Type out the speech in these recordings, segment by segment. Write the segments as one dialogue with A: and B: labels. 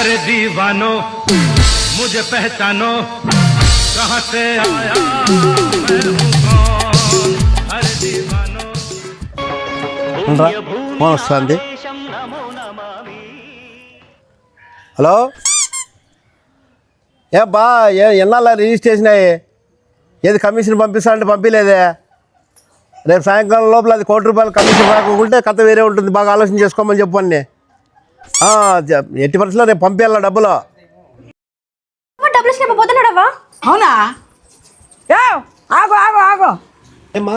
A: अरे दीवानो मुझे पहचानो कहाँ से आया मैं हूँ कौन अरे दीवानो
B: ఉండరా ఫోన్ వస్తుంది హలో ఏ బా ఏ ఎన్నాళ్ళ రిజిస్ట్రేషన్ అయ్యి ఏది కమిషన్ పంపిస్తా అంటే పంపించలేదే రేపు సాయంకాలం లోపల అది కోటి రూపాయలు కమిషన్ రాకుంటే కథ వేరే ఉంటుంది బాగా ఆలోచన చేసుకోమని చెప్పండి ఆ, జ- ఎట్టి పరిస్థితుల్లో రేపు పంపించాల డబ్బులు?
C: డబ్బులు ఇచ్చిన పోతున్నాడవా
D: అవునా? ఏ ఆగు ఆగు ఆగు.
B: ఏమ్మా?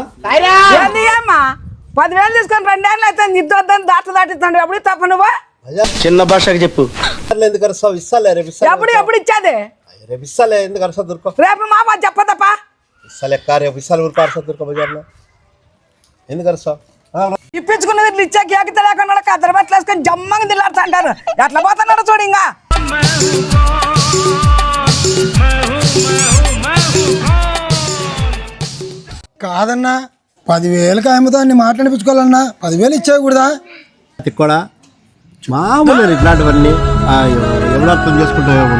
D: పదివేలు తీసుకొని రెండేళ్ళు అయితే నిద్దు వద్దని దాట దాటిస్తాడు ఎప్పుడు తప్ప నువ్వు?
E: చిన్న భాషకు చెప్పు.
B: ఎందుకు అరుస్తావు? ఇస్తాలే రేపు ఇస్తాలే
D: ఎప్పుడు ఎప్పుడు ఇచ్చేది?
B: రేపు ఇస్తాలే ఎందుకు అరుస్తా దొరుకో.
D: రేపు మా బాధ చెప్పదప్ప.
B: ఇస్తాలే రేపు ఇస్తాలే ఊరుకో అరుస్తా దొరుకో బజార్లో ఎందుకు అరుస్తావు?
D: ఇప్పించుకున్నది ఇచ్చా కేకిత లేకుండా కద్దరు బట్టలు వేసుకొని జమ్మంగా దిల్లాడుతా అంటారు. ఎట్లా పోతున్నాడు చూడు ఇంకా?
F: కాదన్నా పదివేలకు అమ్ముతా అన్ని మాట్లాడిపించుకోవాలన్నా పదివేలు ఇచ్చేయకూడదా?
B: అది కూడా మామూలు ఇట్లాంటివన్నీ ఎవరు అర్థం చేసుకుంటావేమో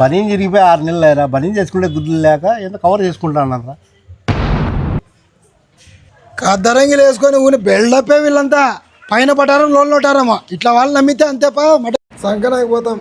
B: బనీన్ చిరిగిపోయి ఆరు నెలలు లేరా బనీన్ చేసుకుంటే గుడ్లు లేక ఏదో కవర్ చేసుకుంటానరా
F: కద్దరంగిలు వేసుకొని ఊని బెల్డప్పే వీళ్ళంతా. పైన పట్టారం లోన్ ఉంటారమ్మా ఇట్లా వాళ్ళు నమ్మితే అంతేపా మట సంకనాకి పోతాం.